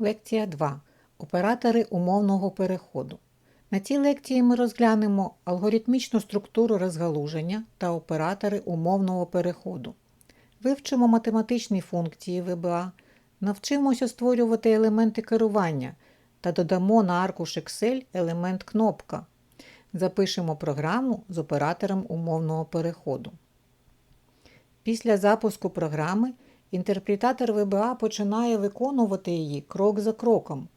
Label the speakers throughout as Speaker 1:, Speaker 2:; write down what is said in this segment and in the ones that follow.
Speaker 1: Лекція 2. Оператори умовного переходу. На цій лекції ми розглянемо алгоритмічну структуру розгалуження та оператори умовного переходу. Вивчимо математичні функції ВБА, навчимося створювати елементи керування та додамо на аркуш Excel елемент кнопка. Запишемо програму з оператором умовного переходу. Після запуску програми інтерпретатор VBA починає виконувати її крок за кроком.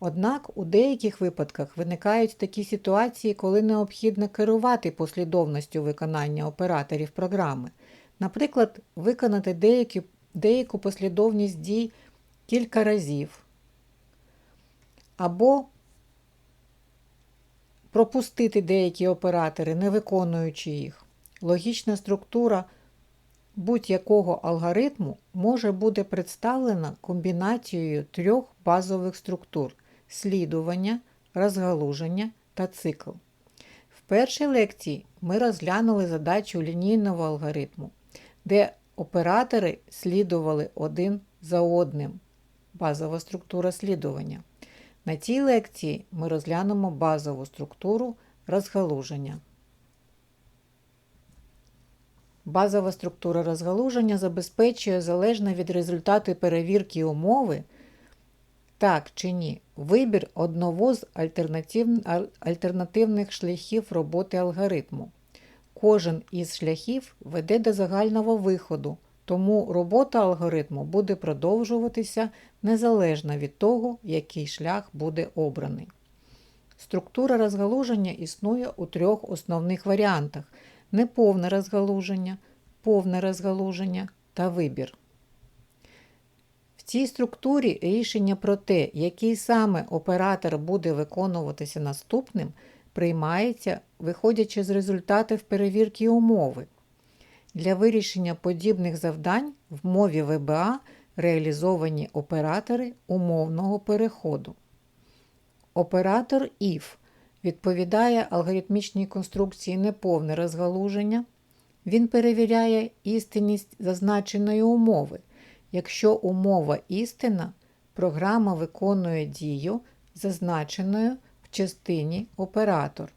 Speaker 1: Однак у деяких випадках виникають такі ситуації, коли необхідно керувати послідовністю виконання операторів програми. Наприклад, виконати деякі, деяку послідовність дій кілька разів, або пропустити деякі оператори, не виконуючи їх. Логічна структура будь-якого алгоритму може бути представлена комбінацією трьох базових структур слідування, розгалуження та цикл. В першій лекції ми розглянули задачу лінійного алгоритму, де оператори слідували один за одним. Базова структура слідування. На цій лекції ми розглянемо базову структуру розгалуження. Базова структура розгалуження забезпечує залежно від результату перевірки умови, так чи ні, вибір одного з альтернатив... альтернативних шляхів роботи алгоритму. Кожен із шляхів веде до загального виходу, тому робота алгоритму буде продовжуватися незалежно від того, який шлях буде обраний. Структура розгалуження існує у трьох основних варіантах: неповне розгалуження, повне розгалуження та вибір. В цій структурі рішення про те, який саме оператор буде виконуватися наступним, приймається, виходячи з результатів перевірки умови. Для вирішення подібних завдань в мові ВБА реалізовані оператори умовного переходу. Оператор IF відповідає алгоритмічній конструкції неповне розгалуження. Він перевіряє істинність зазначеної умови. Якщо умова істина, програма виконує дію, зазначеною в частині оператор.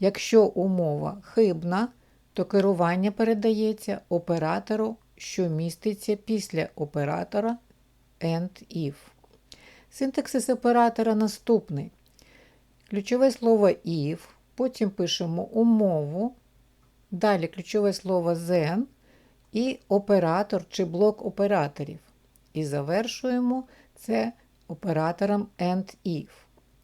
Speaker 1: Якщо умова хибна, то керування передається оператору, що міститься після оператора AND IF. Синтаксис оператора наступний. Ключове слово if, потім пишемо умову, далі ключове слово then і оператор чи блок операторів. І завершуємо це оператором AND IF.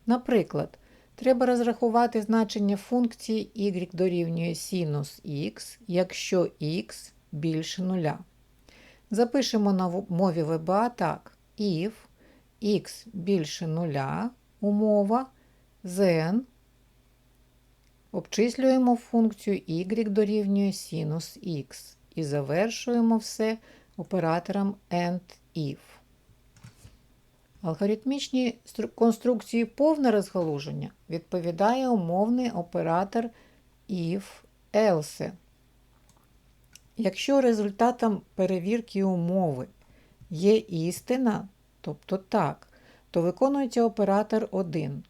Speaker 1: Наприклад, треба розрахувати значення функції y дорівнює синус x, якщо x більше нуля. Запишемо на мові VBA так: if x більше нуля, умова, then обчислюємо функцію y дорівнює синус x і завершуємо все оператором AND IF. Алгоритмічній конструкції повне розгалуження відповідає умовний оператор if else. Якщо результатом перевірки умови є істина, тобто так, то виконується оператор 1.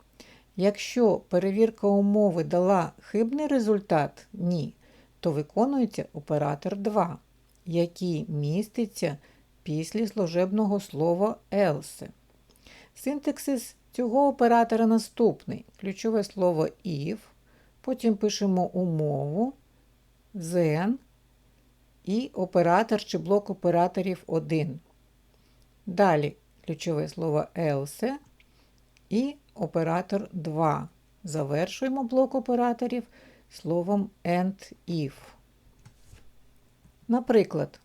Speaker 1: Якщо перевірка умови дала хибний результат ні, то виконується оператор 2, який міститься після служебного слова else. Синтаксис цього оператора наступний. Ключове слово if, потім пишемо умову, then і оператор чи блок операторів 1. Далі ключове слово else і оператор 2. Завершуємо блок операторів словом AND IF. Наприклад,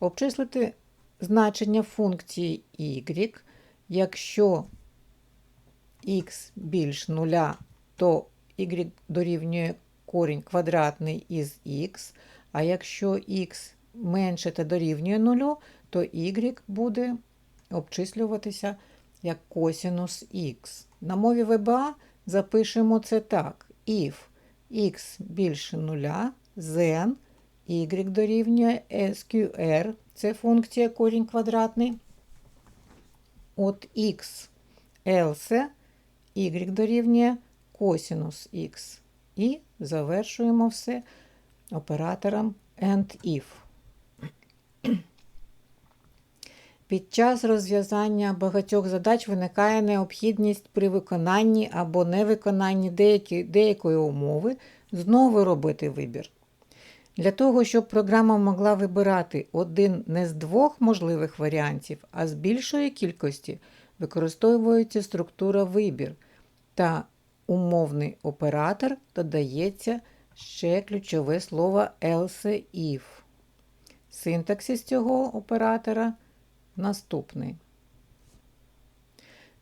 Speaker 1: обчислити значення функції y, якщо x більш нуля, то y дорівнює корінь квадратний із x, а якщо x менше та дорівнює нулю, то y буде обчислюватися як косінус х. На мові VBA запишемо це так: if x більше нуля, then y дорівнює SQR, це функція корінь квадратний, от х. Else y дорівнює косінус х. І завершуємо все оператором AND if. Під час розв'язання багатьох задач виникає необхідність при виконанні або невиконанні деякі, деякої умови знову робити вибір. Для того, щоб програма могла вибирати один не з двох можливих варіантів, а з більшої кількості, використовується структура вибір та умовний оператор додається ще ключове слово else if. Синтаксис цього оператора наступний.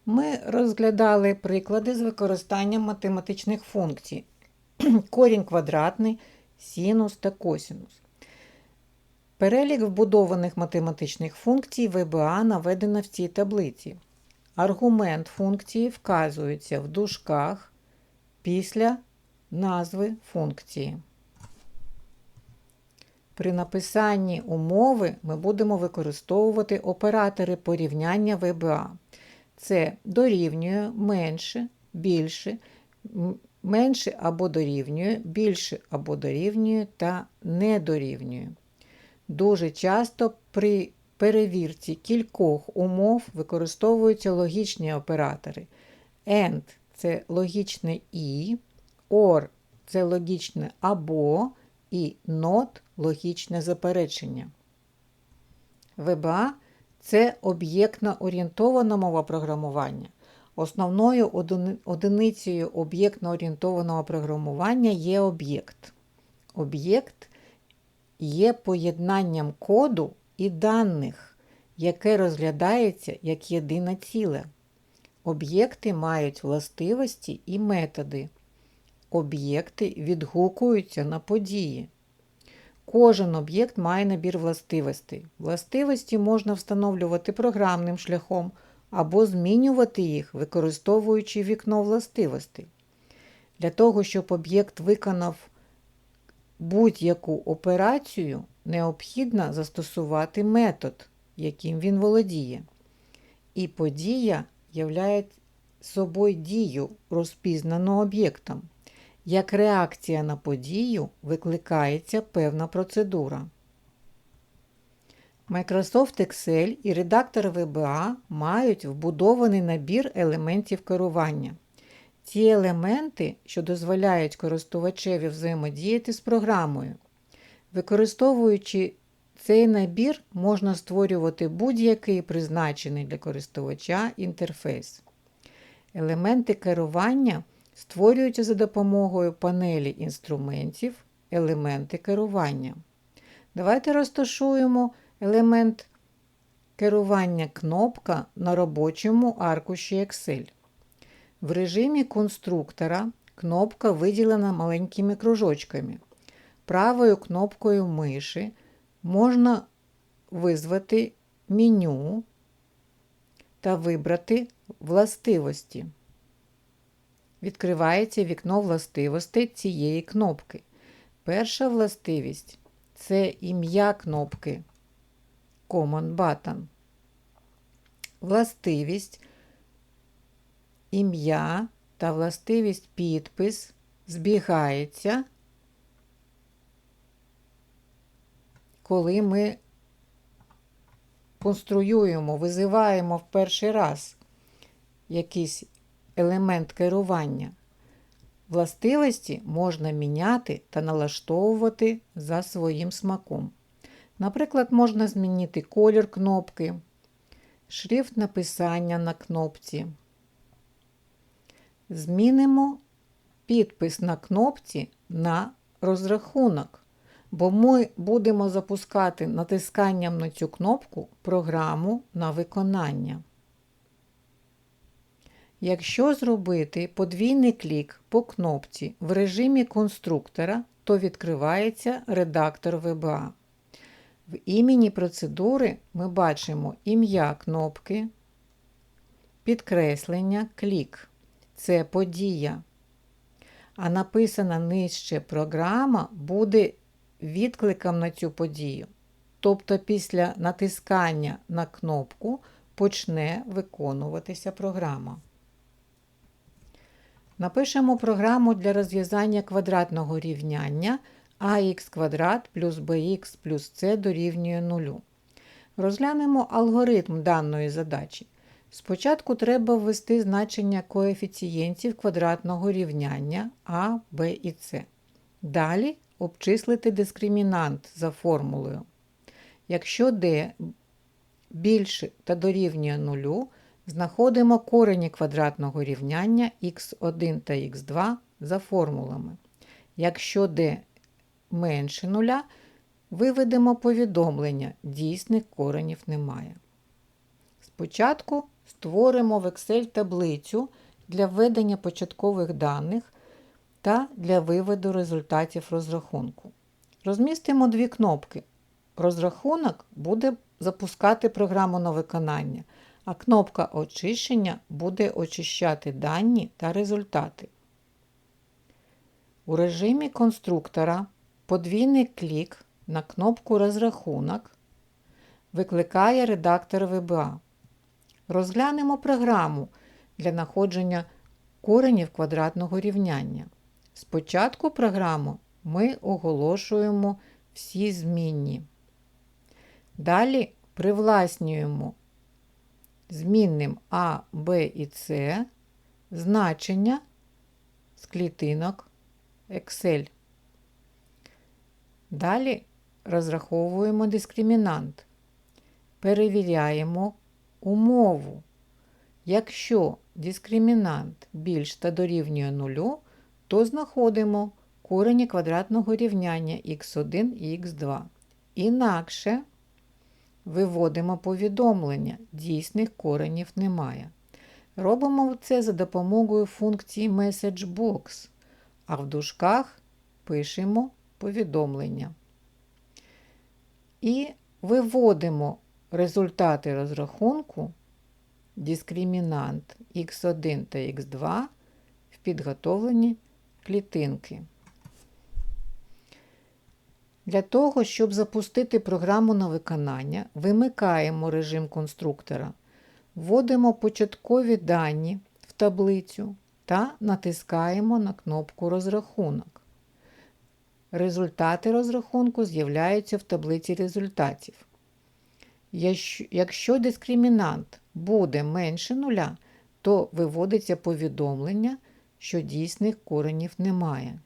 Speaker 1: Ми розглядали приклади з використанням математичних функцій. Корінь квадратний, синус та косинус. Перелік вбудованих математичних функцій ВБА наведено в цій таблиці. Аргумент функції вказується в дужках після назви функції. При написанні умови ми будемо використовувати оператори порівняння ВБА. Це дорівнює менше, більше, менше або дорівнює, більше або дорівнює та не дорівнює. Дуже часто при перевірці кількох умов використовуються логічні оператори. AND це логічне і, OR це логічне або і NOT логічне заперечення. ВБА це об'єктно орієнтована мова програмування. Основною одиницею об'єктно орієнтованого програмування є об'єкт. Об'єкт є поєднанням коду і даних, яке розглядається як єдине ціле. Об'єкти мають властивості і методи. Об'єкти відгукуються на події. Кожен об'єкт має набір властивостей. Властивості можна встановлювати програмним шляхом або змінювати їх, використовуючи вікно властивостей. Для того, щоб об'єкт виконав будь-яку операцію, необхідно застосувати метод, яким він володіє. І подія являє собою дію, розпізнану об'єктом. Як реакція на подію викликається певна процедура. Microsoft Excel і редактор VBA мають вбудований набір елементів керування. Ці елементи, що дозволяють користувачеві взаємодіяти з програмою. Використовуючи цей набір, можна створювати будь-який призначений для користувача інтерфейс. Елементи керування створюються за допомогою панелі інструментів елементи керування. Давайте розташуємо елемент керування кнопка на робочому аркуші Excel. В режимі конструктора кнопка виділена маленькими кружочками. Правою кнопкою миші можна визвати меню та вибрати властивості. Відкривається вікно властивостей цієї кнопки. Перша властивість це ім'я кнопки Command Button. Властивість, ім'я та властивість підпис збігається, коли ми конструюємо, визиваємо в перший раз якийсь елемент керування. Властивості можна міняти та налаштовувати за своїм смаком. Наприклад, можна змінити колір кнопки, шрифт написання на кнопці. Змінимо підпис на кнопці на розрахунок, бо ми будемо запускати натисканням на цю кнопку програму на виконання. Якщо зробити подвійний клік по кнопці в режимі конструктора, то відкривається редактор VBA. В імені процедури ми бачимо ім'я кнопки, підкреслення клік. Це подія. А написана нижче програма буде відкликом на цю подію. Тобто після натискання на кнопку почне виконуватися програма. Напишемо програму для розв'язання квадратного рівняння ax квадрат плюс bx плюс c дорівнює 0. Розглянемо алгоритм даної задачі. Спочатку треба ввести значення коефіцієнтів квадратного рівняння а, b і c. Далі обчислити дискримінант за формулою. Якщо d більше та дорівнює 0, знаходимо корені квадратного рівняння х1 та х2 за формулами. Якщо d менше 0, виведемо повідомлення, дійсних коренів немає. Спочатку створимо в Excel таблицю для введення початкових даних та для виводу результатів розрахунку. Розмістимо дві кнопки. Розрахунок буде запускати програму на виконання, а кнопка очищення буде очищати дані та результати. У режимі конструктора подвійний клік на кнопку Розрахунок викликає редактор VBA. Розглянемо програму для знаходження коренів квадратного рівняння. Спочатку програму ми оголошуємо всі змінні. Далі привласнюємо змінним А, Б і С значення з клітинок Excel. Далі розраховуємо дискримінант. Перевіряємо умову. Якщо дискримінант більш та дорівнює нулю, то знаходимо корені квадратного рівняння х1 і х2. Інакше виводимо повідомлення, дійсних коренів немає. Робимо це за допомогою функції MessageBox, а в дужках пишемо повідомлення. І виводимо результати розрахунку дискримінант х1 та х2 в підготовлені клітинки. Для того, щоб запустити програму на виконання, вимикаємо режим конструктора, вводимо початкові дані в таблицю та натискаємо на кнопку Розрахунок. Результати розрахунку з'являються в таблиці результатів. Якщо дискримінант буде менше нуля, то виводиться повідомлення, що дійсних коренів немає.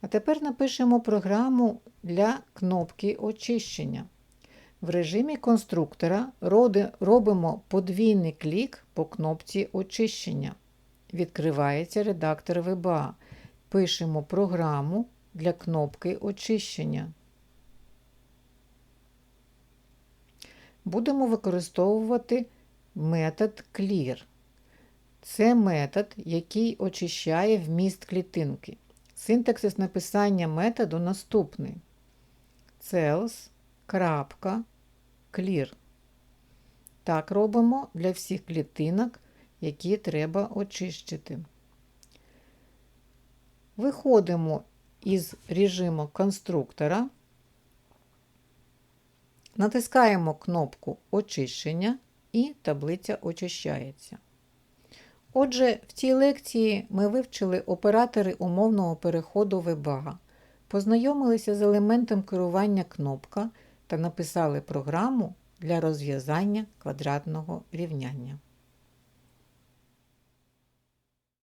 Speaker 1: А тепер напишемо програму для кнопки очищення. В режимі конструктора робимо подвійний клік по кнопці очищення. Відкривається редактор VBA. Пишемо програму для кнопки очищення. Будемо використовувати метод clear. Це метод, який очищає вміст клітинки. Синтаксис написання методу наступний: cells. Так робимо для всіх клітинок, які треба очистити. Виходимо із режиму конструктора, натискаємо кнопку Очищення і таблиця очищається. Отже, в цій лекції ми вивчили оператори умовного переходу ВБА, познайомилися з елементом керування кнопка та написали програму для розв'язання квадратного рівняння.